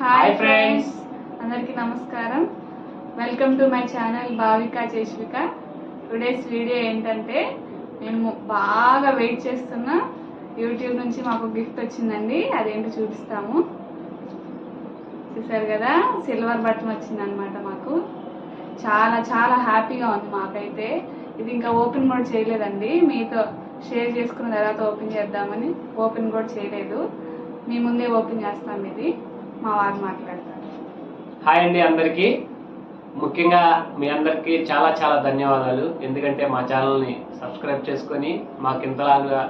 Hi friends అందరికీ నమస్కారం. Welcome to my channel Bhavika Cheshvika today's video ఏంటంటే మేము బాగా వెయిట్ చేస్తున్న యూట్యూబ్ నుంచి మాకు గిఫ్ట్ వచ్చిందండి. అదేంటి చూపిస్తాము. చూసారు కదా? సిల్వర్ బటన్ వచ్చింది అనమాట మాకు. చాలా చాలా హ్యాపీగా ఉంది మాకైతే. ఇది ఇంకా ఓపెన్ కూడా చేయలేదండి. మీతో షేర్ చేసుకున్న తర్వాత ఓపెన్ చేద్దామని ఓపెన్ కూడా చేయలేదు. మీ ముందే ఓపెన్ చేస్తాం ఇది. మా వారు మాట్లాడతారు. హాయ్ అండి అందరికీ. ముఖ్యంగా మీ అందరికీ చాలా చాలా ధన్యవాదాలు. ఎందుకంటే మా ఛానల్ని సబ్స్క్రైబ్ చేసుకొని మాకు ఇంతలాగా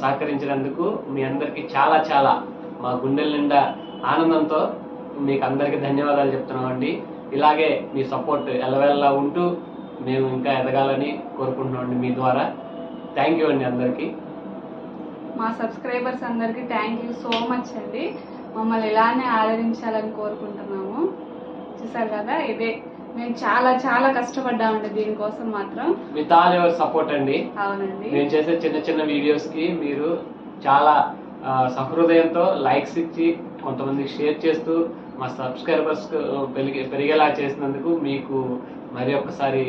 సహకరించినందుకు మీ అందరికీ చాలా చాలా మా గుండెల నిండా ఆనందంతో మీకు అందరికీ ధన్యవాదాలు చెప్తున్నామండి ఇలాగే మీ సపోర్ట్ ఎలవెల్లా ఉంటూ మేము ఇంకా ఎదగాలని కోరుకుంటున్నామండి మీ ద్వారా. థ్యాంక్ యూ అండి అందరికీ. మా సబ్స్క్రైబర్స్ అందరికీ థ్యాంక్ యూ సో మచ్ అండి. మమ్మల్ని ఇలానే ఆదరించాలని కోరుకుంటున్నాము. చూసారు కదా ఇదే. మేము చాలా చాలా కష్టపడ్డామండి దీనికోసం మాత్రం. విత్ ఆల్ యువర్ సపోర్ట్ అండి. అవునండి. మేము చేసే చిన్న చిన్న వీడియోస్కి మీరు చాలా సహృదయంతో లైక్స్ ఇచ్చి కొంతమందికి షేర్ చేస్తూ మా సబ్స్క్రైబర్స్ పెరిగే పెరిగేలా చేసినందుకు మీకు మరి ఒకసారి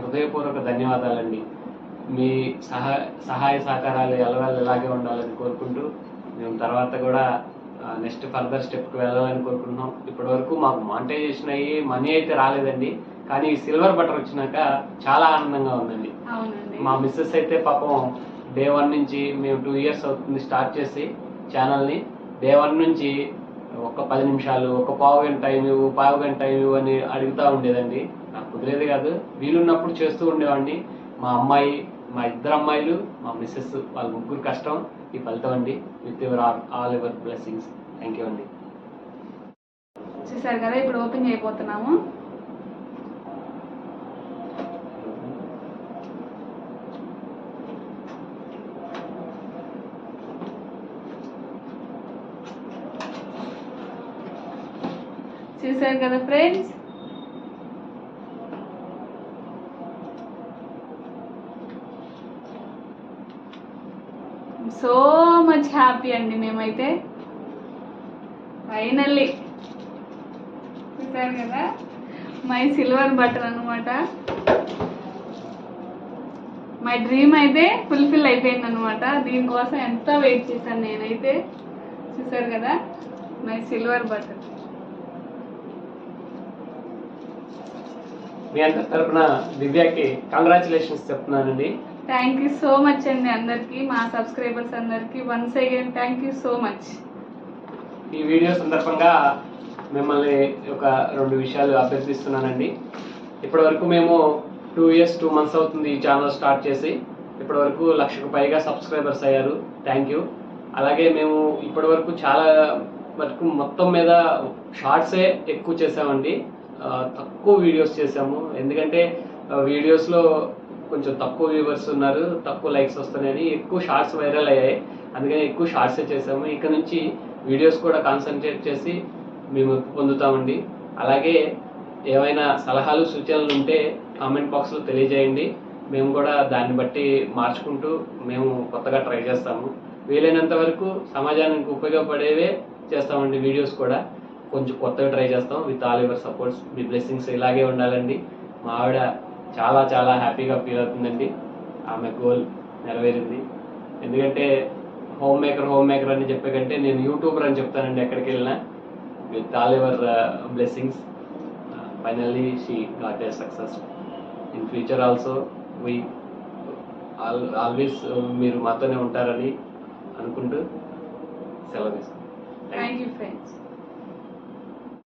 హృదయపూర్వక ధన్యవాదాలండి. మీ సహా సహాయ సహకారాలు ఎలవేళ ఇలాగే ఉండాలని కోరుకుంటూ మేము తర్వాత కూడా నెక్స్ట్ ఫర్దర్ స్టెప్కి వెళ్ళాలని కోరుకుంటున్నాం. ఇప్పటి వరకు మాకు మానిటైజేషన్ అయ్యి మనీ అయితే రాలేదండి. కానీ సిల్వర్ బటర్ వచ్చినాక చాలా ఆనందంగా ఉందండి. మా మిస్సెస్ అయితే పాపం డే వన్ నుంచి మేము టూ ఇయర్స్ అవుతుంది స్టార్ట్ చేసి ఛానల్ని. డే వన్ నుంచి ఒక పది నిమిషాలు ఒక పావు గంట టైం ఇవ్వు పావు గంట టైం ఇవ్వు అని అడుగుతూ ఉండేదండి. నాకు కుదిరేది కాదు. వీలున్నప్పుడు చేస్తూ ఉండేవాడిని. మా అమ్మాయి మా ఇద్దరు అమ్మాయిలు మా మిస్సెస్ వాళ్ళ ముగ్గురు కష్టం. ఈ ఫలితం అండి. With your all your blessings thank you అండి. చూసారు కదా ఇప్పుడు ఓపెన్ చేయబోతున్నాము. చూసారు కదా ఫ్రెండ్స్ సో మచ్ హ్యాపీ అండి మేమైతే. ఫైనల్లీ చూసారు కదా? మై సిల్వర్ బటన్ అనమాట మై డ్రీమ్ అయితే ఫుల్ఫిల్ అయిపోయింది అనమాట దీనికోసం ఎంత వెయిట్ చేశాను నేనైతే. చూసారు కదా? My silver button. మీ అందరి తరఫున దివ్యాకి కంగ్రాచులేషన్స్ చెప్తున్నానండి. థ్యాంక్ యూ సో మచ్ అండి అందరికీ మా సబ్స్క్రైబర్స్ అందరికీ. Once again thank you so much ఈ వీడియో సందర్భంగా మిమ్మల్ని ఒక రెండు విషయాలు అభ్యర్థిస్తున్నానండి. ఇప్పటి వరకు మేము టూ ఇయర్స్ టూ మంత్స్ అవుతుంది ఈ ఛానల్ స్టార్ట్ చేసి. ఇప్పటి వరకు లక్షకు పైగా సబ్స్క్రైబర్స్ అయ్యారు. థ్యాంక్ యూ అలాగే మేము ఇప్పటి వరకు చాలా వరకు మొత్తం మీద షార్ట్సే ఎక్కువ చేసామండి. తక్కువ వీడియోస్ చేసాము. ఎందుకంటే వీడియోస్లో కొంచెం తక్కువ వ్యూవర్స్ ఉన్నారు తక్కువ లైక్స్ వస్తున్నాయని ఎక్కువ షార్ట్స్ వైరల్ అయ్యాయి. అందుకని ఎక్కువ షార్ట్సే చేసాము ఇక నుంచి వీడియోస్ కూడా కాన్సన్ట్రేట్ చేసి మేము పొందుతామండి అలాగే ఏమైనా సలహాలు సూచనలు ఉంటే కామెంట్ బాక్స్లో తెలియజేయండి. మేము కూడా దాన్ని బట్టి మార్చుకుంటూ మేము కొత్తగా ట్రై చేస్తాము. వీలైనంత వరకు సమాజానికి ఉపయోగపడేవే చేస్తామండి వీడియోస్ కూడా. కొంచెం కొత్తగా ట్రై చేస్తాం. విత్ ఆల్ యువర్ సపోర్ట్స్ మీ బ్లెస్సింగ్స్ ఇలాగే ఉండాలండి. మా ఆవిడ చాలా చాలా హ్యాపీగా ఫీల్ అవుతుందండి. ఆమె గోల్ నెరవేరింది. ఎందుకంటే హోమ్ మేకర్ హోమ్ మేకర్ అని చెప్పే కంటే నేను యూట్యూబర్ అని చెప్తానండి ఎక్కడికి వెళ్ళినా. With all your blessings finally she got a success in future also we all always మీరు మాతోనే ఉంటారని అనుకుంటూ సెలవు తీసుకుంటాం. Thank you friends